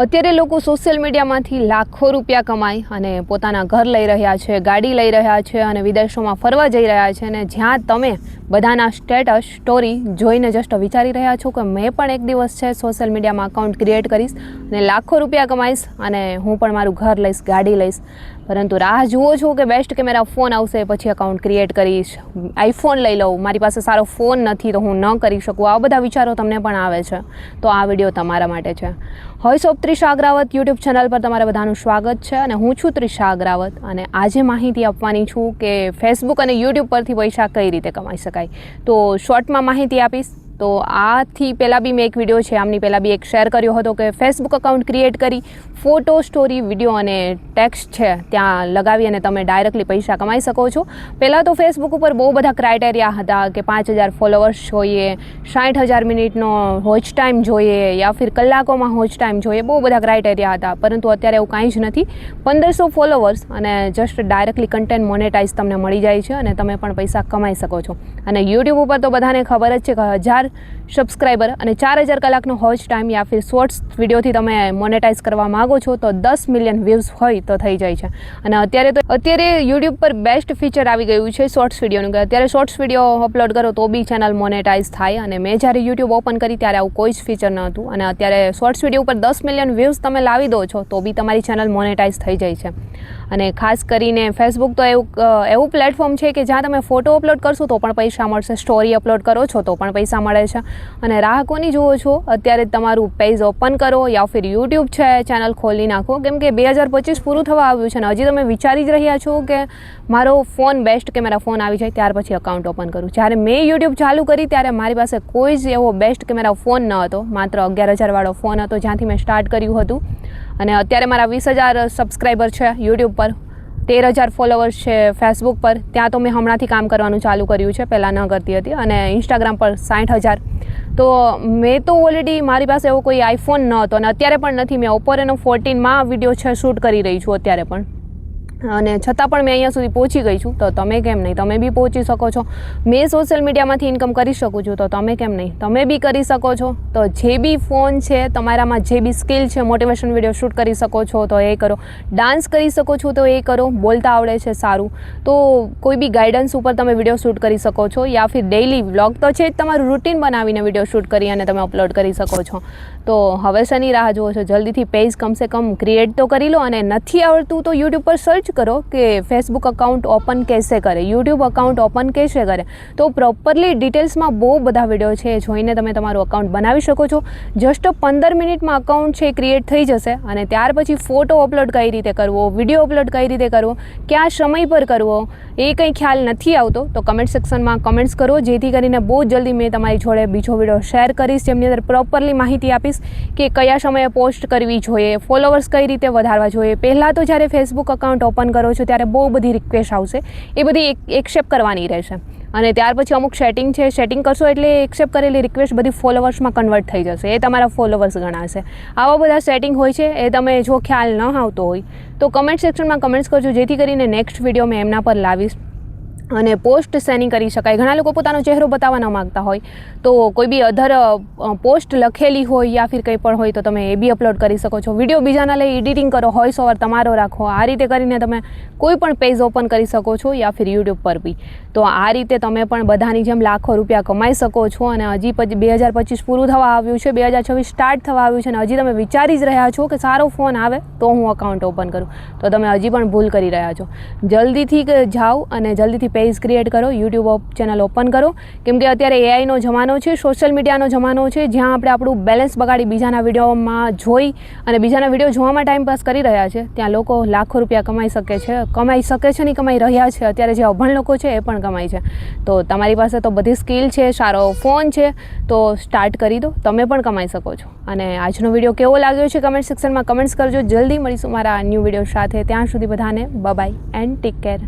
અત્યારે લોકો સોશિયલ મીડિયામાંથી લાખો રૂપિયા કમાઈ અને પોતાના ઘર લઈ રહ્યા છે, ગાડી લઈ રહ્યા છે અને વિદેશોમાં ફરવા જઈ રહ્યા છે અને જ્યાં તમે બધાના સ્ટેટસ સ્ટોરી જોઈને જસ્ટ વિચારી રહ્યા છો કે મેં પણ એક દિવસ છે સોશિયલ મીડિયામાં અકાઉન્ટ ક્રિએટ કરીશ અને લાખો રૂપિયા કમાઈશ અને હું પણ મારું ઘર લઈશ, ગાડી લઈશ. પરંતુ રાહ જુઓ છો કે બેસ્ટ કેમેરા ફોન આવશે, પછી અકાઉન્ટ ક્રિએટ કરીશ. આઈફોન લઈ લઉં. મારી પાસે સારો ફોન નથી, તો હું ન કરી શકું. આ બધા વિચારો તમને પણ આવે છે. તો આ વીડિયો તમારા માટે છે. હોય of Trisha Agravat YouTube channel પર તમારા બધાનું સ્વાગત છે અને હું છું ત્રિષા અગ્રાવત અને આજે માહિતી આપવાની છું કે ફેસબુક અને યુટ્યુબ પરથી પૈસા કઈ રીતે કમાઈ શકાય. તો શોર્ટમાં માહિતી આપીશ. તો આથી પહેલાં બી મેં એક વીડિયો છે, આમની પહેલાં બી એક શેર કર્યો હતો કે ફેસબુક અકાઉન્ટ ક્રિએટ કરી ફોટો સ્ટોરી વીડિયો અને ટેક્સ્ટ છે ત્યાં લગાવી અને તમે ડાયરેક્ટલી પૈસા કમાઈ શકો છો. પહેલાં તો ફેસબુક ઉપર બહુ બધા ક્રાઇટેરિયા હતા કે પાંચ હજાર ફોલોવર્સ જોઈએ, સાઠ હજાર મિનિટનો હોચ ટાઈમ જોઈએ, યા ફિર કલાકોમાં હોચ ટાઈમ જોઈએ, બહુ બધા ક્રાઇટેરિયા હતા. પરંતુ અત્યારે એવું કાંઈ જ નથી. પંદરસો ફોલોવર્સ અને જસ્ટ ડાયરેક્ટલી કન્ટેન્ટ મોનેટાઇઝ તમને મળી જાય છે અને તમે પણ પૈસા કમાઈ શકો છો. અને યુટ્યુબ ઉપર તો બધાને ખબર જ છે કે હજાર સબસ્ક્રાઈબર અને ચાર હજાર કલાકનો વોચ ટાઈમ યા ફિર શોર્ટ્સ વિડીયોથી તમે મોનેટાઈઝ કરવા માગો છો તો દસ મિલિયન વ્યૂઝ હોય તો થઈ જાય છે. અને અત્યારે તો અત્યારે યુટ્યુબ પર બેસ્ટ ફીચર આવી ગયું છે શોર્ટ્સ વિડીયોનું કે અત્યારે શોર્ટ્સ વીડિયો અપલોડ કરો તો બી ચેનલ મોનેટાઈઝ થાય. અને મેં જ્યારે યુટ્યુબ ઓપન કરી ત્યારે આવું કોઈ જ ફીચર ન હતું અને અત્યારે શોર્ટ્સ વીડિયો ઉપર દસ મિલિયન વ્યૂઝ તમે લાવી દો છો તો બી તમારી ચેનલ મોનેટાઈઝ થઈ જાય છે. અને ખાસ કરીને ફેસબુક તો એવું એવું પ્લેટફોર્મ છે કે જ્યાં તમે ફોટો અપલોડ કરશો તો પણ પૈસા મળશે. સ્ટોરી અપલોડ કરો છો તો પણ પૈસા મળે છે. અને રાહ કોની જુઓ છો, અત્યારે તમારું પેજ ઓપન કરો યા ફિર યુટ્યુબ છે, ચેનલ ખોલી નાખો. કેમ કે બે હજાર પચીસ પૂરું થવા આવ્યું છે અને હજી તમે વિચારી જ રહ્યા છો કે મારો ફોન બેસ્ટ કેમેરા ફોન આવી જાય ત્યાર પછી અકાઉન્ટ ઓપન કરું. જ્યારે મેં યુટ્યુબ ચાલુ કરી ત્યારે મારી પાસે કોઈ જ એવો બેસ્ટ કેમેરા ફોન ન હતો. માત્ર અગિયાર હજારવાળો ફોન હતો જ્યાંથી મેં સ્ટાર્ટ કર્યું હતું. અને અત્યારે મારા વીસ હજાર સબસ્ક્રાઈબર છે યુટ્યુબ પર. તેર હજાર ફોલોવર્સ છે ફેસબુક પર. ત્યાં તો મેં હમણાંથી કામ કરવાનું ચાલુ કર્યું છે. પહેલાં ન કરતી હતી. અને ઇન્સ્ટાગ્રામ પર સાઠ હજાર. તો મેં તો ઓલરેડી મારી પાસે એવો કોઈ આઈફોન ન હતો અને અત્યારે પણ નથી. મેં ઓપો રેનો ફોર્ટીનમાં વીડિયો છે શૂટ કરી રહી છું અત્યારે પણ. અને છતાં પણ મેં અહીંયા સુધી પહોંચી ગઈ છું, તો તમે કેમ નહીં? તમે બી પહોંચી શકો છો. મેં સોશિયલ મીડિયામાંથી ઇન્કમ કરી શકું છું, તો તમે કેમ નહીં? તમે બી કરી શકો છો. તો જે બી ફોન છે, તમારામાં જે બી સ્કિલ છે મોટિવેશન વીડિયો શૂટ કરી શકો છો, તો એ કરો. ડાન્સ કરી શકો છો, તો એ કરો. બોલતા આવડે છે સારું. તો કોઈ બી ગાઈડન્સ ઉપર તમે વીડિયો શૂટ કરી શકો છો, યા ફિર ડેઇલી વ્લોગ તો છે જ તમારું રૂટીન બનાવીને વીડિયો શૂટ કરી અને તમે અપલોડ કરી શકો છો. તો હવે શેની રાહ જુઓ છો? જલ્દીથી પેજ કમસે કમ ક્રિએટ તો કરી લો અને નથી આવડતું તો યુટ્યુબ પર સર્ચ કરો કે ફેસબુક અકાઉન્ટ ઓપન કેસે કરે યુટ્યુબ અકાઉન્ટ ઓપન કેસે કરે, તો પ્રોપરલી ડિટેલ્સમાં બહુ બધા વીડિયો છે એ જોઈને તમે તમારું અકાઉન્ટ બનાવી શકો છો. જસ્ટ પંદર મિનિટમાં અકાઉન્ટ છે ક્રિએટ થઈ જશે અને ત્યાર પછી ફોટો અપલોડ કઈ રીતે કરવો વીડિયો અપલોડ કઈ રીતે કરવો, કયા સમય પર કરવો, એ કંઈ ખ્યાલ નથી આવતો, તો કમેન્ટ સેક્શનમાં કમેન્ટ્સ કરો, જેથી કરીને બહુ જલ્દી મેં તમારી જોડે બીજો વીડિયો શેર કરીશ, જેમની અંદર પ્રોપરલી માહિતી આપીશ કે કયા સમયે પોસ્ટ કરવી જોઈએ ફોલોવર્સ કઈ રીતે વધારવા જોઈએ. પહેલાં તો જ્યારે ફેસબુક અકાઉન્ટ ઓપન કરો છો ત્યારે બહુ બધી રિક્વેસ્ટ આવશે. એ બધી એક્સેપ્ટ કરવાની રહેશે. અને ત્યાર પછી અમુક સેટિંગ છે સેટિંગ કરશો એટલે એક્સેપ્ટ કરેલી રિક્વેસ્ટ બધી ફોલોવર્સમાં કન્વર્ટ થઈ જશે. એ તમારા ફોલોવર્સ ગણાશે. આવા બધા સેટિંગ હોય છે, એ તમે જો ખ્યાલ ન આવતો હોય, તો કમેન્ટ સેક્શનમાં કમેન્ટ્સ કરજો. જેથી કરીને નેક્સ્ટ વીડિયો મેં એમના પર લાવીશ. અને પોસ્ટ શેની કરી શકાય. ઘણા લોકો પોતાનો ચહેરો બતાવવા ન માગતા હોય. તો કોઈ બી અધર પોસ્ટ લખેલી હોય યા ફિર કંઈ પણ હોય તો તમે એ બી અપલોડ કરી શકો છો. વીડિયો બીજાના લઈ એડિટિંગ કરો વોઇસ ઓવર તમારો રાખો. આ રીતે કરીને તમે કોઈ પણ પેજ ઓપન કરી શકો છો યા ફિર યુટ્યુબ પર બી. તો આ રીતે તમે પણ બધાની જેમ લાખો રૂપિયા કમાઈ શકો છો અને હજી પછી બે હજાર પચીસ પૂરું થવા આવ્યું છે, બે હજાર છવ્વીસ સ્ટાર્ટ થવા આવ્યું છે અને હજી તમે વિચારી જ રહ્યા છો કે સારો ફોન આવે તો હું અકાઉન્ટ ઓપન કરું. તો તમે હજી પણ ભૂલ કરી રહ્યા છો. જલ્દીથી જાઓ અને જલ્દીથી પેજ ક્રિએટ કરો યુટ્યુબ ચેનલ ઓપન કરો. કેમ કે અત્યારે એઆઈનો જમાનો છે સોશિયલ મીડિયાનો જમાનો છે, જ્યાં આપણે આપણું બેલેન્સ બગાડી બીજાના વિડીયોમાં જોઈ અને બીજાના વીડિયો જોવામાં ટાઈમ પાસ કરી રહ્યા છે. ત્યાં લોકો લાખો રૂપિયા કમાઈ શકે છે. કમાઈ શકે છે નહીં, કમાઈ રહ્યા છે. અત્યારે જે અભણ લોકો છે, એ પણ કમાય છે. તો તમારી પાસે તો બધી સ્કિલ છે, સારો ફોન છે, તો સ્ટાર્ટ કરી દો. તમે પણ કમાઈ શકો છો. અને આજનો વીડિયો કેવો લાગ્યો છે કમેન્ટ સેક્શનમાં કમેન્ટ્સ કરજો. જલ્દી મળીશું મારા ન્યૂ વીડિયો સાથે. ત્યાં સુધી બધાને બાય એન્ડ ટેક કેર